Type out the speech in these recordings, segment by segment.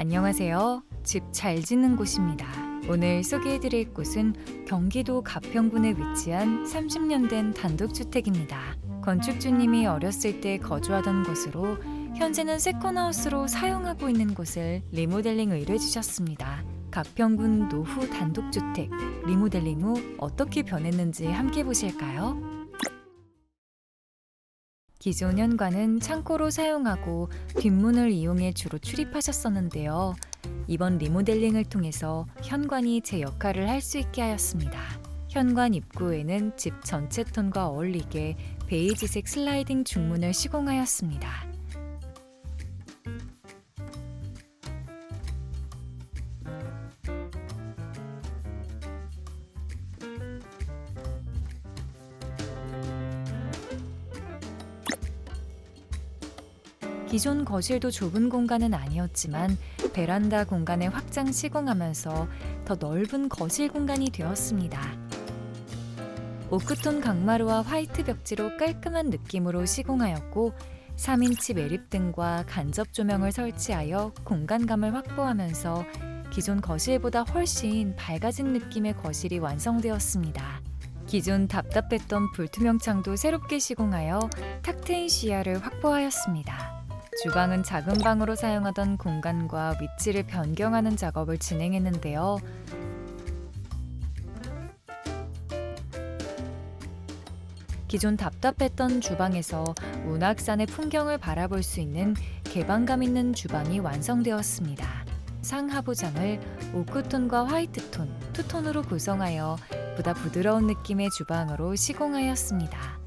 안녕하세요. 집 잘 짓는 곳입니다. 오늘 소개해드릴 곳은 경기도 가평군에 위치한 30년 된 단독주택입니다. 건축주님이 어렸을 때 거주하던 곳으로 현재는 세컨하우스로 사용하고 있는 곳을 리모델링 의뢰주셨습니다. 가평군 노후 단독주택 리모델링 후 어떻게 변했는지 함께 보실까요? 기존 현관은 창고로 사용하고 뒷문을 이용해 주로 출입하셨었는데요. 이번 리모델링을 통해서 현관이 제 역할을 할 수 있게 하였습니다. 현관 입구에는 집 전체 톤과 어울리게 베이지색 슬라이딩 중문을 시공하였습니다. 기존 거실도 좁은 공간은 아니었지만 베란다 공간을 확장 시공하면서 더 넓은 거실 공간이 되었습니다. 오크톤 강마루와 화이트 벽지로 깔끔한 느낌으로 시공하였고 3인치 매립등과 간접 조명을 설치하여 공간감을 확보하면서 기존 거실보다 훨씬 밝아진 느낌의 거실이 완성되었습니다. 기존 답답했던 불투명 창도 새롭게 시공하여 탁 트인 시야를 확보하였습니다. 주방은 작은 방으로 사용하던 공간과 위치를 변경하는 작업을 진행했는데요. 기존 답답했던 주방에서 문학산의 풍경을 바라볼 수 있는 개방감 있는 주방이 완성되었습니다. 상하부장을 오크톤과 화이트톤, 투톤으로 구성하여 보다 부드러운 느낌의 주방으로 시공하였습니다.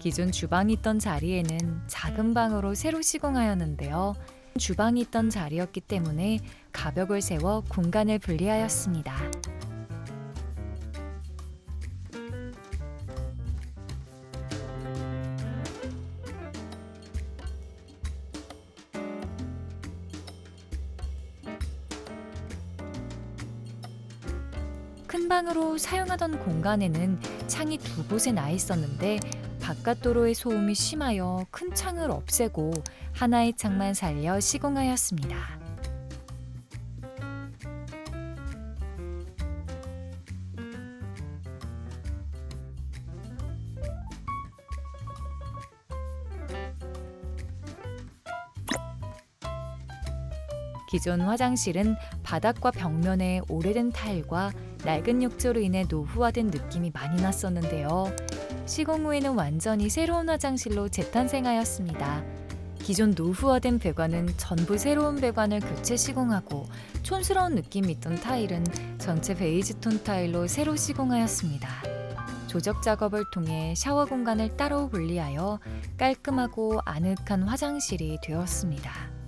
기존 주방이 있던 자리에는 작은 방으로 새로 시공하였는데요. 주방이 있던 자리였기 때문에 가벽을 세워 공간을 분리하였습니다. 큰 방으로 사용하던 공간에는 창이 두 곳에 나 있었는데 바깥 도로의 소음이 심하여 큰 창을 없애고 하나의 창만 살려 시공하였습니다. 기존 화장실은 바닥과 벽면에 오래된 타일과 낡은 욕조로 인해 노후화된 느낌이 많이 났었는데요. 시공 후에는 완전히 새로운 화장실로 재탄생하였습니다. 기존 노후화된 배관은 전부 새로운 배관을 교체 시공하고 촌스러운 느낌이 있던 타일은 전체 베이지 톤 타일로 새로 시공하였습니다. 조적 작업을 통해 샤워 공간을 따로 분리하여 깔끔하고 아늑한 화장실이 되었습니다.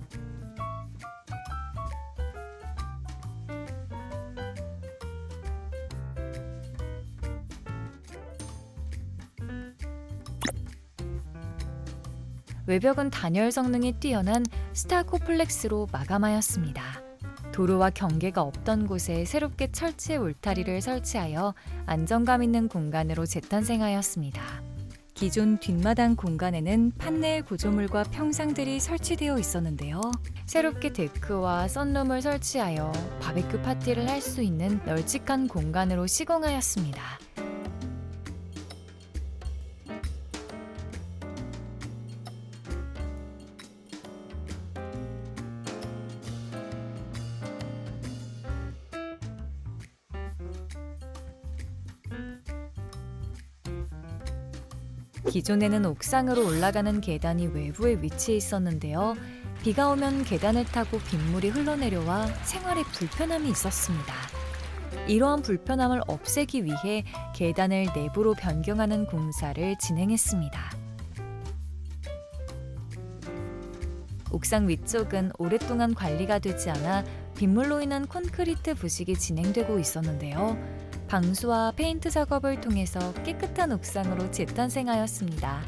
외벽은 단열 성능이 뛰어난 스타코플렉스로 마감하였습니다. 도로와 경계가 없던 곳에 새롭게 철제 울타리를 설치하여 안정감 있는 공간으로 재탄생하였습니다. 기존 뒷마당 공간에는 판넬 구조물과 평상들이 설치되어 있었는데요. 새롭게 데크와 썬룸을 설치하여 바베큐 파티를 할 수 있는 널찍한 공간으로 시공하였습니다. 기존에는 옥상으로 올라가는 계단이 외부에 위치해 있었는데요. 비가 오면 계단을 타고 빗물이 흘러내려와 생활에 불편함이 있었습니다. 이러한 불편함을 없애기 위해 계단을 내부로 변경하는 공사를 진행했습니다. 옥상 위쪽은 오랫동안 관리가 되지 않아 빗물로 인한 콘크리트 부식이 진행되고 있었는데요. 방수와 페인트 작업을 통해서 깨끗한 옥상으로 재탄생하였습니다.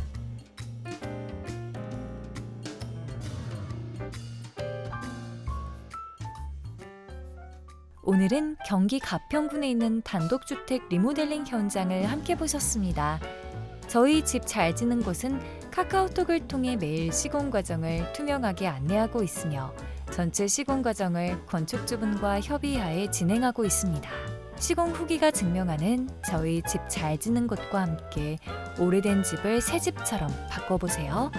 오늘은 경기 가평군에 있는 단독주택 리모델링 현장을 함께 보셨습니다. 저희 집 잘 지는 곳은 카카오톡을 통해 매일 시공 과정을 투명하게 안내하고 있으며 전체 시공 과정을 건축주분과 협의하에 진행하고 있습니다. 시공 후기가 증명하는 저희 집 잘 지는 곳과 함께 오래된 집을 새 집처럼 바꿔보세요.